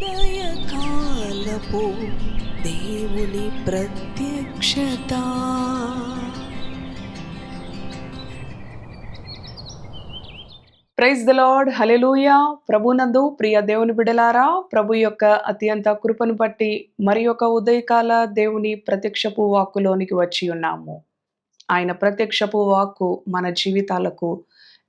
ఉదయకాలపు దేవుని ప్రత్యక్షత. ప్రైజ్ ద లార్డ్ హలెలూయా ప్రభునందు ప్రియ దేవుని బిడలారా ప్రభు యొక్క అత్యంత కృపను బట్టి మరి ఒక ఉదయకాల దేవుని ప్రత్యక్షపు వాక్కులోనికి వచ్చి ఉన్నాము. ఆయన ప్రత్యక్షపు వాక్కు మన జీవితాలకు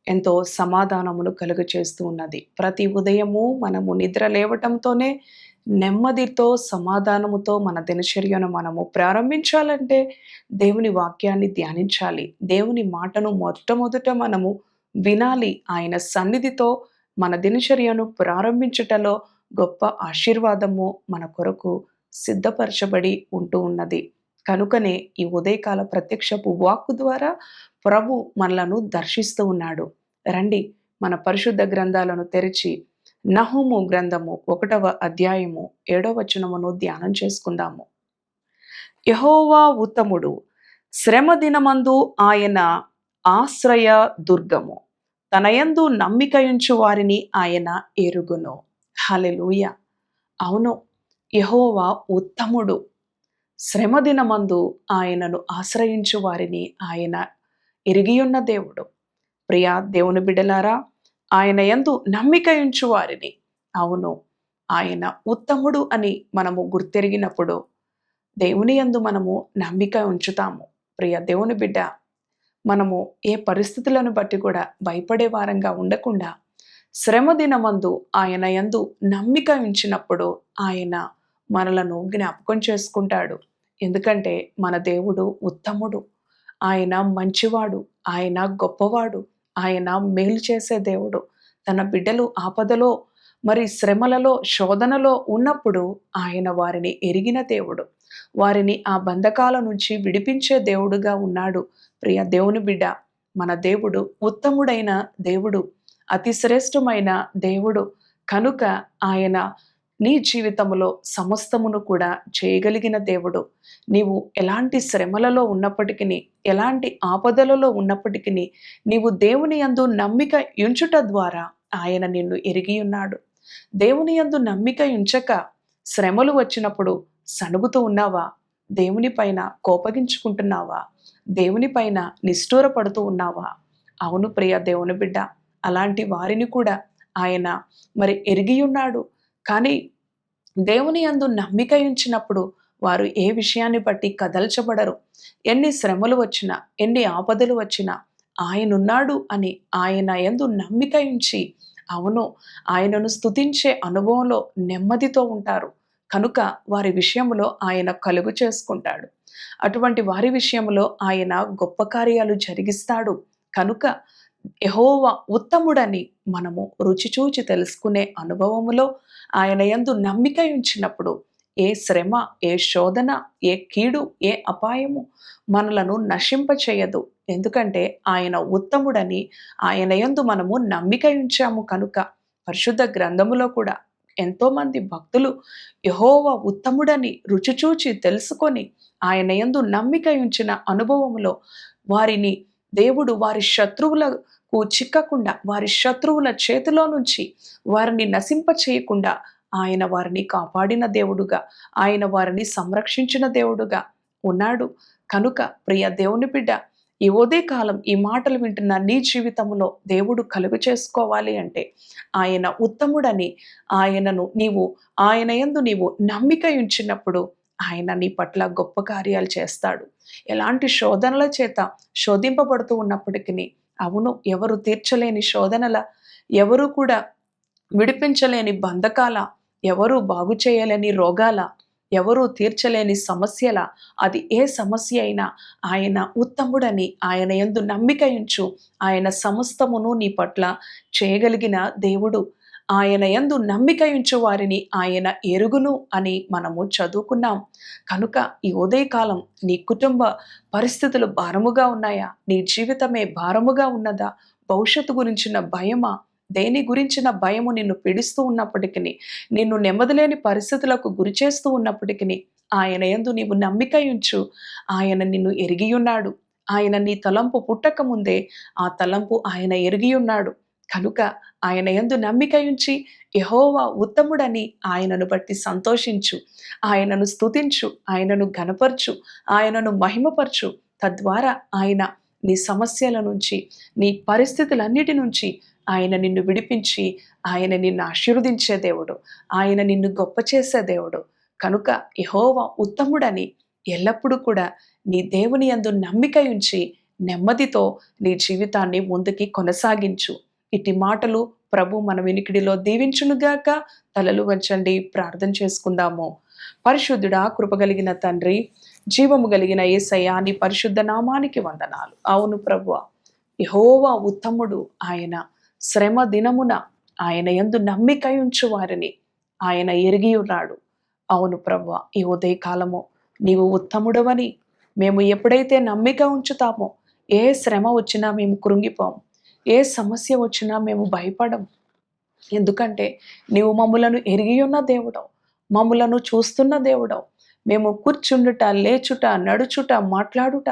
ఎంతో సమాధానమును కలుగ చేస్తూ ఉన్నది. ప్రతి ఉదయము మనము నిద్ర లేవటంతోనే నెమ్మదితో సమాధానముతో మన దినచర్యను మనము ప్రారంభించాలంటే దేవుని వాక్యాన్ని ధ్యానించాలి. దేవుని మాటను మొట్టమొదట మనము వినాలి. ఆయన సన్నిధితో మన దినచర్యను ప్రారంభించుటలో గొప్ప ఆశీర్వాదము మన కొరకు సిద్ధపరచబడి ఉంటూ ఉన్నది. కనుకనే ఈ ఉదయకాల ప్రత్యక్షపు వాక్కు ద్వారా ప్రభు మనలను దర్శిస్తూ ఉన్నాడు. రండి మన పరిశుద్ధ గ్రంథాలను తెరిచి నహుము గ్రంథము ఒకటవ అధ్యాయము ఏడవ వచనమును ధ్యానం చేసుకుందాము. యహోవా ఉత్తముడు శ్రమ దినమందు ఆయన ఆశ్రయ దుర్గము తనయందు నమ్మికయుంచు వారిని ఆయన ఎరుగును. హలెలూయ అవును యహోవా ఉత్తముడు. శ్రమదినమందు ఆయనను ఆశ్రయించు వారిని ఆయన ఎరిగియున్న దేవుడు. ప్రియా దేవుని బిడలారా ఆయన యందు నమ్మికయుంచు వారిని. అవును ఆయన ఉత్తముడు అని మనము గుర్తెరిగినప్పుడు దేవుని యందు మనము నమ్మిక ఉంచుతాము. ప్రియ దేవుని బిడ్డ మనము ఏ పరిస్థితులను బట్టి కూడా భయపడే వారంగా ఉండకుండా శ్రమ దినమందు ఆయన యందు నమ్మిక ఉంచినప్పుడు ఆయన మనలను జ్ఞాపకం చేసుకుంటాడు. ఎందుకంటే మన దేవుడు ఉత్తముడు. ఆయన మంచివాడు ఆయన గొప్పవాడు ఆయన మేలు చేసే దేవుడు. తన బిడ్డలు ఆపదలో మరి శ్రమలలో శోధనలో ఉన్నప్పుడు ఆయన వారిని ఎరిగిన దేవుడు. వారిని ఆ బంధకాల నుంచి విడిపించే దేవుడుగా ఉన్నాడు. ప్రియ దేవుని బిడ్డ మన దేవుడు ఉత్తముడైన దేవుడు అతి శ్రేష్టమైన దేవుడు. కనుక ఆయన నీ జీవితంలో సమస్తమును కూడా చేయగలిగిన దేవుడు. నీవు ఎలాంటి శ్రమలలో ఉన్నప్పటికీ ఎలాంటి ఆపదలలో ఉన్నప్పటికీ నీవు దేవుని యందు నమ్మిక ఉంచుట ద్వారా ఆయన నిన్ను ఎరిగి ఉన్నాడు. దేవుని యందు నమ్మిక ఉంచక శ్రమలు వచ్చినప్పుడు సణుగుతూ ఉన్నావా? దేవుని పైన కోపగించుకుంటున్నావా? దేవుని పైన నిష్ఠూరపడుతూ ఉన్నావా? అవును ప్రియ దేవుని బిడ్డ అలాంటి వారిని కూడా ఆయన మరి ఎరిగి ఉన్నాడు. కానీ దేవుని యందు నమ్మిక ఉంచినప్పుడు వారు ఏ విషయాన్ని బట్టి కదల్చబడరు? ఎన్ని శ్రమలు వచ్చినా ఎన్ని ఆపదలు వచ్చినా ఆయనున్నాడు అని ఆయన యందు నమ్మిక ఉంచి అవును ఆయనను స్తుతించే అనుభవంలో నెమ్మదితో ఉంటారు. కనుక వారి విషయంలో ఆయన కలుగు చేసుకుంటాడు. అటువంటి వారి విషయంలో ఆయన గొప్ప కార్యాలు జరిగిస్తాడు. కనుక యహోవ ఉత్తముడని మనము రుచి చూచి తెలుసుకునే అనుభవములో ఆయన యందు నమ్మిక ఉంచినప్పుడు ఏ శ్రమ ఏ శోధన ఏ కీడు ఏ అపాయము మనలను నశింపచేయదు. ఎందుకంటే ఆయన ఉత్తముడని ఆయన యందు మనము నమ్మిక ఉంచాము కనుక పరిశుద్ధ గ్రంథములో కూడా ఎంతోమంది భక్తులు యహోవ ఉత్తముడని రుచిచూచి తెలుసుకొని ఆయన యందు నమ్మిక ఉంచిన అనుభవములో వారిని దేవుడు వారి శత్రువులకు చిక్కకుండా వారి శత్రువుల చేతిలో నుంచి వారిని నశింప చేయకుండా ఆయన వారిని కాపాడిన దేవుడుగా ఆయన వారిని సంరక్షించిన దేవుడుగా ఉన్నాడు. కనుక ప్రియ దేవుని బిడ్డ ఈ ఉదయ కాలం ఈ మాటలు వింటున్న నీ జీవితంలో దేవుడు కలుగు చేసుకోవాలి అంటే ఆయన ఉత్తముడని ఆయనను నీవు ఆయన యందు నీవు నమ్మిక ఉంచినప్పుడు ఆయన నీ పట్ల గొప్ప కార్యాలు చేస్తాడు. ఎలాంటి శోధనల చేత శోధింపబడుతూ ఉన్నప్పటికీ అవును ఎవరు తీర్చలేని శోధనల ఎవరు కూడా విడిపించలేని బంధకాల ఎవరు బాగు చేయలేని రోగాల ఎవరూ తీర్చలేని సమస్యల అది ఏ సమస్య అయినా ఆయన ఉత్తముడని ఆయన ఎందు నమ్మిక ఉంచు ఆయన సమస్తమును నీ పట్ల చేయగలిగిన దేవుడు ఆయన యందు నమ్మిక ఉంచు వారిని ఆయన ఎరుగును అని మనము చదువుకున్నాం. కనుక ఈ ఉదయకాలం నీ కుటుంబ పరిస్థితులు భారముగా ఉన్నాయా? నీ జీవితమే భారముగా ఉన్నదా? భవిష్యత్తు గురించిన భయమా? దేని గురించిన భయము నిన్ను పీడిస్తూ ఉన్నప్పటికీ నిన్ను నెమ్మదిలేని పరిస్థితులకు గురి చేస్తూ ఉన్నప్పటికీ ఆయన యందు నీవు నమ్మిక ఉంచు. ఆయన నిన్ను ఎరిగి ఉన్నాడు. ఆయన నీ తలంపు పుట్టక ముందే ఆ తలంపు ఆయన ఎరిగి ఉన్నాడు. కనుక ఆయన యందు నమ్మిక ఉంచి యహోవా ఉత్తముడని ఆయనను బట్టి సంతోషించు. ఆయనను స్తుతించు ఆయనను ఘనపరచు ఆయనను మహిమపరచు. తద్వారా ఆయన నీ సమస్యల నుంచి నీ పరిస్థితులన్నిటి నుంచి ఆయన నిన్ను విడిపించి ఆయన నిన్ను ఆశీర్వదించే దేవుడు ఆయన నిన్ను గొప్ప చేసే దేవుడు. కనుక యహోవా ఉత్తముడని ఎల్లప్పుడూ కూడా నీ దేవుని యందు నమ్మిక ఉంచి నెమ్మదితో నీ జీవితాన్ని ముందుకి కొనసాగించు. ఇటు మాటలు ప్రభు మన వినికిడిలో దీవించునుగాక తలలు వంచండి ప్రార్థన చేసుకుందాము. పరిశుద్ధుడా కృపగలిగిన తండ్రి జీవము కలిగిన ఏసయ్య నీ పరిశుద్ధ నామానికి వందనాలు. అవును ప్రభు యహోవా ఉత్తముడు ఆయన శ్రమ దినమున ఆయన ఎందు నమ్మిక ఉంచు వారిని. ఆయన ఎరిగి ఉన్నాడు. అవును ప్రభు ఈ ఉదయకాలము నీవు ఉత్తముడవని మేము ఎప్పుడైతే నమ్మిక ఉంచుతామో ఏ శ్రమ వచ్చినా మేము కృంగిపోము. ఏ సమస్య వచ్చినా మేము భయపడం ఎందుకంటే నీవు మమ్ములను ఎరిగి ఉన్న దేవుడవు. మమ్ములను చూస్తున్న దేవుడవు. మేము కూర్చుండుట లేచుట నడుచుట మాట్లాడుట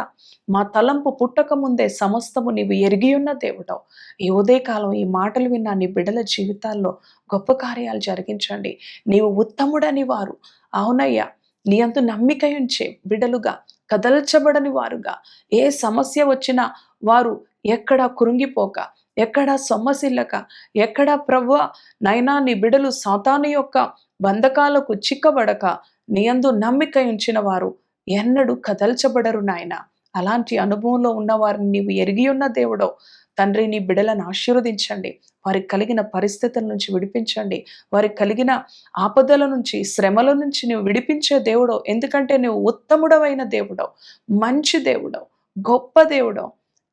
మా తలంపు పుట్టక ముందే సమస్తము నీవు ఎరిగి ఉన్న దేవుడవు. ఈ ఉదయకాలం ఈ మాటలు విన్న నీ బిడ్డల జీవితాల్లో గొప్ప కార్యాలు జరిగించండి. నీవు ఉత్తముడని వారు. అవునయ్యా నీ అంత నమ్మిక ఉంచే బిడ్డలుగా కదల్చబడని వారుగా ఏ సమస్య వచ్చినా వారు ఎక్కడ కృంగిపోక ఎక్కడ సొమ్మసిల్లక ఎక్కడ ప్రవ్వ నైనా నీ బిడలు సాతాను యొక్క బంధకాలకు చిక్కబడక నీయందు నమ్మిక ఉంచిన వారు ఎన్నడూ కదల్చబడరు నాయన. అలాంటి అనుభవంలో ఉన్నవారిని నీవు ఎరిగి ఉన్న దేవుడో తండ్రి నీ బిడలను ఆశీర్వదించండి. వారికి కలిగిన పరిస్థితుల నుంచి విడిపించండి. వారికి కలిగిన ఆపదల నుంచి శ్రమల నుంచి నువ్వు విడిపించే దేవుడో ఎందుకంటే నువ్వు ఉత్తముడవైన దేవుడో మంచి దేవుడో గొప్ప దేవుడో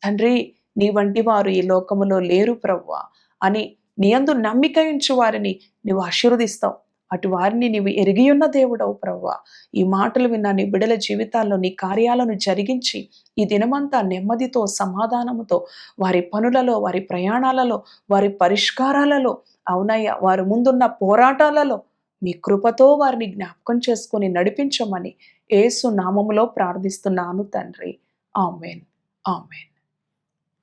తండ్రి నీ వంటి వారు ఈ లోకములో లేరు ప్రవ్వా అని నీయందు నమ్మిక ఉంచు వారిని నువ్వు ఆశీర్వదిస్తావు. అటు వారిని నీవు ఎరిగి ఉన్న దేవుడవు ప్రవ్వా. ఈ మాటలు విన్న నీ బిడల జీవితాల్లో నీ కార్యాలను జరిగించి ఈ దినమంతా నెమ్మదితో సమాధానముతో వారి పనులలో వారి ప్రయాణాలలో వారి పరిష్కారాలలో అవునయ్య వారి ముందున్న పోరాటాలలో మీ కృపతో వారిని జ్ఞాపకం చేసుకొని నడిపించమని ఏసు నామములో ప్రార్థిస్తున్నాను తండ్రి. Amen. Amen.